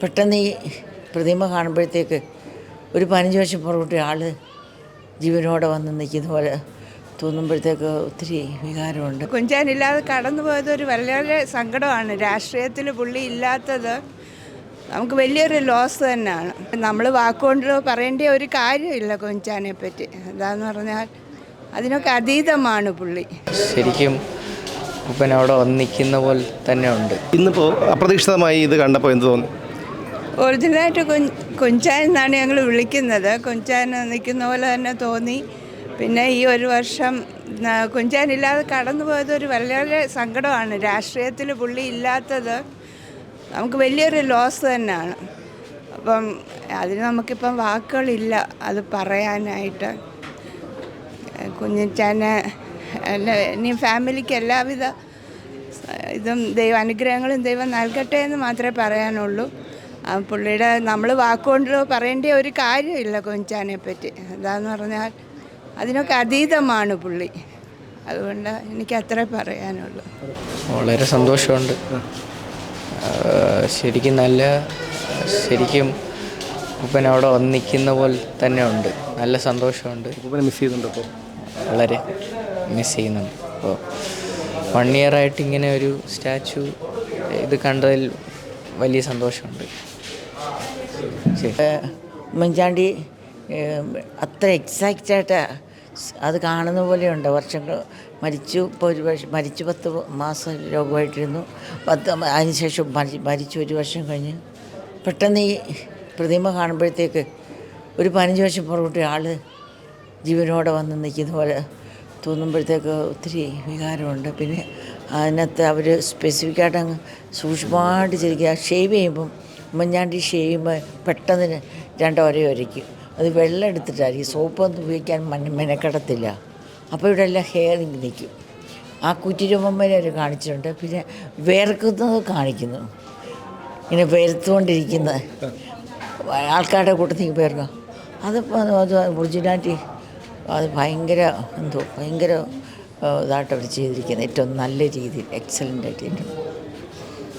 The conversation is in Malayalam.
പെട്ടെന്ന് ഈ പ്രതിമ കാണുമ്പോഴത്തേക്ക് ഒരു പതിനഞ്ച് വർഷം പുറകോട്ട് ആൾ ജീവനോടെ വന്ന് നിൽക്കുന്ന പോലെ തോന്നുമ്പോഴത്തേക്ക് ഒത്തിരി വികാരമുണ്ട്. കുഞ്ചാനില്ലാതെ കടന്നു പോയത് ഒരു വളരെ സങ്കടമാണ്. രാഷ്ട്രീയത്തിൽ പുള്ളി ഇല്ലാത്തത് നമുക്ക് വലിയൊരു ലോസ് തന്നെയാണ്. നമ്മൾ വാക്കുകൊണ്ട് പറയേണ്ട ഒരു കാര്യമില്ല കുഞ്ചാനെ പറ്റി. എന്താന്ന് പറഞ്ഞാൽ അതിനൊക്കെ അതീതമാണ് പുള്ളി. ശരിക്കും ഉപ്പനവിടെ അവിടെ പോലെ തന്നെ ഉണ്ട്. ഇന്നിപ്പോൾ അപ്രതീക്ഷിതമായി ഇത് കണ്ടപ്പോൾ എന്ത് തോന്നി? ഒറിജിനലായിട്ട് കുഞ്ചാൻ എന്നാണ് ഞങ്ങൾ വിളിക്കുന്നത്. കൊഞ്ചാൻ നിൽക്കുന്ന പോലെ തന്നെ തോന്നി. പിന്നെ ഈ ഒരു വർഷം കുഞ്ചാനില്ലാതെ കടന്നു പോയത് ഒരു വളരെ സങ്കടമാണ്. രാഷ്ട്രീയത്തിൽ പുള്ളി ഇല്ലാത്തത് നമുക്ക് വലിയൊരു ലോസ് തന്നെയാണ്. അപ്പം അതിന് നമുക്കിപ്പം വാക്കുകളില്ല അത് പറയാനായിട്ട്. കുഞ്ഞിച്ചാനെ ഇനി ഫാമിലിക്ക് എല്ലാവിധ ഇതും ദൈവ അനുഗ്രഹങ്ങളും ദൈവം നൽകട്ടെ എന്ന് മാത്രമേ പറയാനുള്ളൂ. പുള്ളിയുടെ നമ്മൾ വാക്കുകൊണ്ട് പറയേണ്ട ഒരു കാര്യമില്ല കൊഞ്ചാനെ പറ്റി. എന്താന്ന് പറഞ്ഞാൽ അതിനൊക്കെ അതീതമാണ് പുള്ളി. അതുകൊണ്ട് എനിക്ക് അത്രേ പറയാനുള്ളൂ. വളരെ സന്തോഷമുണ്ട്. ശരിക്കും നല്ല ശരിക്കും ഉപ്പൻ അവിടെ ഒന്നിക്കുന്ന പോലെ തന്നെ ഉണ്ട്. നല്ല സന്തോഷമുണ്ട്. മിസ് ചെയ്യുന്നുണ്ട് അപ്പോൾ വളരെ മിസ് ചെയ്യുന്നുണ്ട്. അപ്പോൾ വൺ ഇയറായിട്ട് ഇങ്ങനെ ഒരു സ്റ്റാച്ചു ഇത് കണ്ടതിൽ വലിയ സന്തോഷമുണ്ട്. ഉമ്മൻചാണ്ടി അത്ര എക്സാക്റ്റ് ആയിട്ട് അത് കാണുന്ന പോലെയുണ്ട്. വർഷങ്ങൾ മരിച്ചു ഇപ്പോൾ ഒരു വർഷം മരിച്ചു പത്ത് മാസം രോഗമായിട്ടിരുന്നു. പത്ത് അതിനുശേഷം മരി മരിച്ചു ഒരു വർഷം കഴിഞ്ഞ് പെട്ടെന്ന് ഈ പ്രതിമ കാണുമ്പോഴത്തേക്ക് ഒരു പതിനഞ്ച് വർഷം പുറകോട്ട് ആൾ ജീവനോടെ വന്ന് നിൽക്കുന്ന പോലെ തോന്നുമ്പോഴത്തേക്ക് ഒത്തിരി വികാരമുണ്ട്. പിന്നെ അതിനകത്ത് അവർ സ്പെസിഫിക്കായിട്ട് അങ്ങ് സൂക്ഷ്മമായിട്ട് ചിരിക്കുക ഷേവ് ചെയ്യുമ്പം ഉമ്മൻചാണ്ടി ചെയ്യുമ്പോൾ പെട്ടെന്ന് രണ്ടോരെ ഒരയ്ക്കും അത് വെള്ളം എടുത്തിട്ടായിരിക്കും. സോപ്പൊന്നും ഉപയോഗിക്കാൻ മണ്ണ് മെനക്കെടത്തില്ല. അപ്പോൾ ഇവിടെ എല്ലാം ഹെയർ നിൽക്കും ആ കുറ്റിരൂപമ്മനെ അവർ കാണിച്ചിട്ടുണ്ട്. പിന്നെ വേർക്കുന്നത് കാണിക്കുന്നു. ഇങ്ങനെ വേർത്തുകൊണ്ടിരിക്കുന്ന ആൾക്കാരുടെ കൂട്ടത്തിൽ പേർക്കാം അതിപ്പോൾ അത് ഒറിജിനാലിറ്റി അത് ഭയങ്കര എന്തോ ഭയങ്കര ഇതായിട്ട് അവർ ചെയ്തിരിക്കുന്നത്. ഏറ്റവും നല്ല രീതിയിൽ എക്സലന്റ് ആയിട്ട്